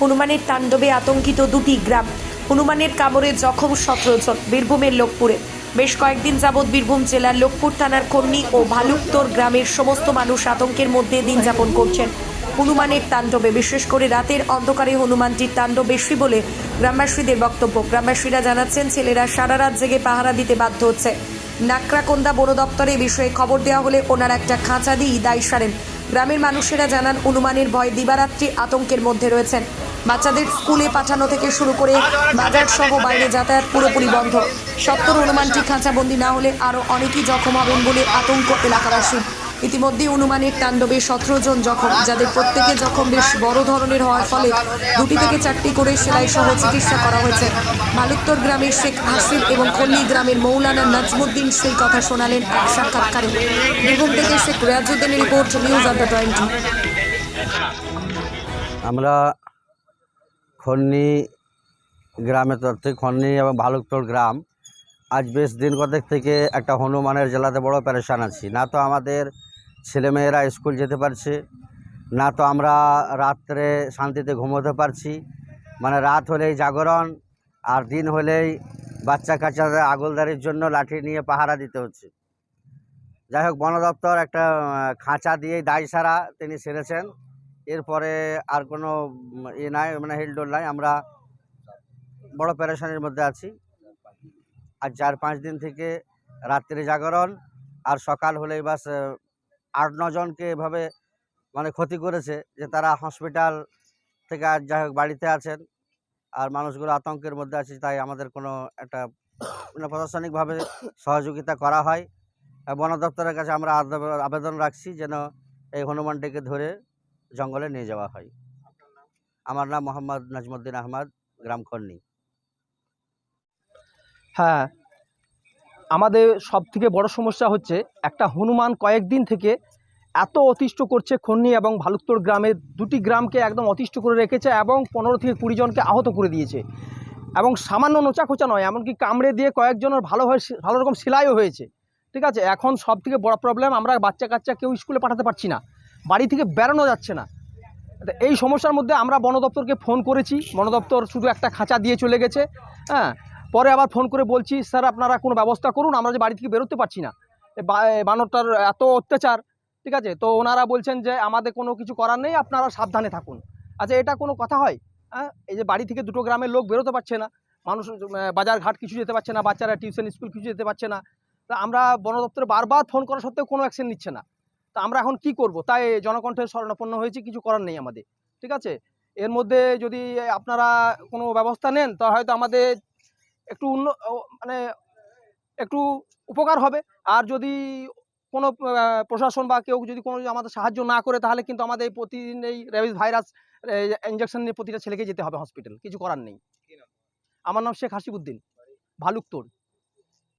হনুমানের তাণ্ডবে আতঙ্কিত দুটি গ্রাম। হনুমানের কামড়ে জখম সতেরো জন, বীরভূমের লোকপুরে। বেশ কয়েকদিন যাবৎ বীরভূম জেলার লোকপুর থানার কন্যি ও ভালুকতর গ্রামের সমস্ত মানুষ আতঙ্কের মধ্যে দিন যাপন করছেন। হনুমানের তাণ্ডবে, বিশেষ করে রাতের অন্ধকারে হনুমানটির তাণ্ডব বেশি বলে গ্রামবাসীদের বক্তব্য। গ্রামবাসীরা জানাচ্ছেন, ছেলেরা সারা রাত জেগে পাহারা দিতে বাধ্য হচ্ছে। নাকরাকন্দা বন দপ্তরে বিষয়ে খবর দেওয়া হলে ওনারা একটা খাঁচা দিয়েই দায় সারেন। গ্রামের মানুষেরা জানান অনুমানের ভয় দিবারাত্রি আতঙ্কের মধ্যে রয়েছেন। বাচ্চাদের স্কুলে পাঠানো থেকে শুরু করে বাজার সহ বাইরে যাতায়াত পুরোপুরি বন্ধ। সত্তর অনুমানটি খাঁচাবন্দি না হলে আরও অনেকেই জখম হবেন বলে আতঙ্ক এলাকাবাসীর। ইতিমধ্যে হনুমানের তাণ্ডবে সতেরো জন জখম, যাদের প্রত্যেকে জখম বেশ বড় ধরনের হওয়ার ফলে দুটি থেকে চারটি করে সেলাই সহ চিকিৎসা করা হয়েছে। মালুক্তর গ্রামের শেখ হাসিব এবং খল্লি গ্রামের মৌলানা নাজমুদ্দিন সেই কথা শোনালেন এক সাক্ষাৎকারে। বীরভূম থেকে শেখ রাজউদ্দিনের রিপোর্ট, নিউজ আন্ডার টোয়েন্টি। আমরা খন্নি গ্রামের তরফ থেকে, খন্নি এবং ভালুকতোড় গ্রাম আজ বেশ দিন কতক থেকে একটা হনুমানের জেলাতে বড় প্যারেশান আছি। না তো আমাদের ছেলেমেয়েরা স্কুল যেতে পারছে, না তো আমরা রাত্রে শান্তিতে ঘুমোতে পারছি। মানে রাত হলেই জাগরণ, আর দিন হলেই বাচ্চা কাচ্চাদের আগলদারির জন্য লাঠি নিয়ে পাহারা দিতে হচ্ছে। যাই হোক, বন দপ্তর একটা খাঁচা দিয়েই দায় সারা তিনি সেরেছেন। এরপরে আর কোনো ইয়ে নাই মানে হেলডোল নাই। আমরা বড় প্যারেশানির মধ্যে আছি। আর চার পাঁচ দিন থেকে রাত্রে জাগরণ আর সকাল হলেই বাস আট নজনকে এভাবে মানে ক্ষতি করেছে যে তারা হসপিটাল থেকে আর যাই হোক বাড়িতে আছেন আর মানুষগুলো আতঙ্কের মধ্যে আছে তাই আমাদের কোনো একটা মানে প্রশাসনিকভাবে সহযোগিতা করা হয়। বন দপ্তরের কাছে আমরা আবেদন রাখছি যেন এই হনুমানটিকে ধরে জঙ্গলে নিয়ে যাওয়া হয়। আমার নাম মোহাম্মদ নাজমুদ্দিন আহমদ গ্রাম খন্নি। হ্যাঁ আমাদের সব থেকে বড় সমস্যা হচ্ছে একটা হনুমান কয়েকদিন থেকে এত অতিষ্ঠ করছে খন্নি এবং ভালুকতোড় গ্রামের দুটি গ্রামকে একদম অতিষ্ঠ করে রেখেছে এবং পনেরো থেকে কুড়ি জনকে আহত করে দিয়েছে। এবং সামান্য নোচা খোঁচা নয়, এমনকি কামড়ে দিয়ে কয়েকজনের ভালোভাবে ভালো রকম সেলাইও হয়েছে। ঠিক আছে? এখন সব থেকে বড় প্রবলেম আমরা বাচ্চা কাচ্চা কেউ স্কুলে পাঠাতে পারছি না। বাড়ি থেকে বেরোনো যাচ্ছে না। এই সমস্যার মধ্যে আমরা বন দপ্তরকে ফোন করেছি। বন দপ্তর শুধু একটা খাঁচা দিয়ে চলে গেছে। হ্যাঁ পরে আবার ফোন করে বলছি, স্যার, আপনারা কোনো ব্যবস্থা করুন, আমরা যে বাড়ি থেকে বেরোতে পারছি না। বানরটার এত অত্যাচার, ঠিক আছে? তো ওনারা বলছেন যে, আমাদের কোনো কিছু করার নেই, আপনারা সাবধানে থাকুন। আচ্ছা এটা কোনো কথা হয়? হ্যাঁ? এই যে বাড়ি থেকে দুটো গ্রামের লোক বেরোতে পারছে না, মানুষ বাজার ঘাট কিছু যেতে পারছে না, বাচ্চারা টিউশন, স্কুল কিছু যেতে পারছে না। তা আমরা বন দপ্তরে বারবার ফোন করা সত্ত্বেও কোনো অ্যাকশন নিচ্ছে না। তা আমরা এখন কি করব? তাই জনকণ্ঠের শরণাপন্ন হয়েছে, কিছু করার নেই আমাদের, ঠিক আছে? এর মধ্যে যদি আপনারা কোনো ব্যবস্থা নেন, তা হয়তো আমাদের একটু উন্ন মানে একটু উপকার হবে। আর যদি কোনো প্রশাসন বা কেউ যদি কোনো আমাদের সাহায্য না করে তাহলে কিন্তু আমাদের এই প্রতিদিন এই র্যাবিস ভাইরাস ইঞ্জেকশন নিয়ে প্রতিটা ছেলেকে যেতে হবে হসপিটাল কিছু করার নেই। আমার নাম শেখ হাসিবুদ্দিন ভালুকতোড়।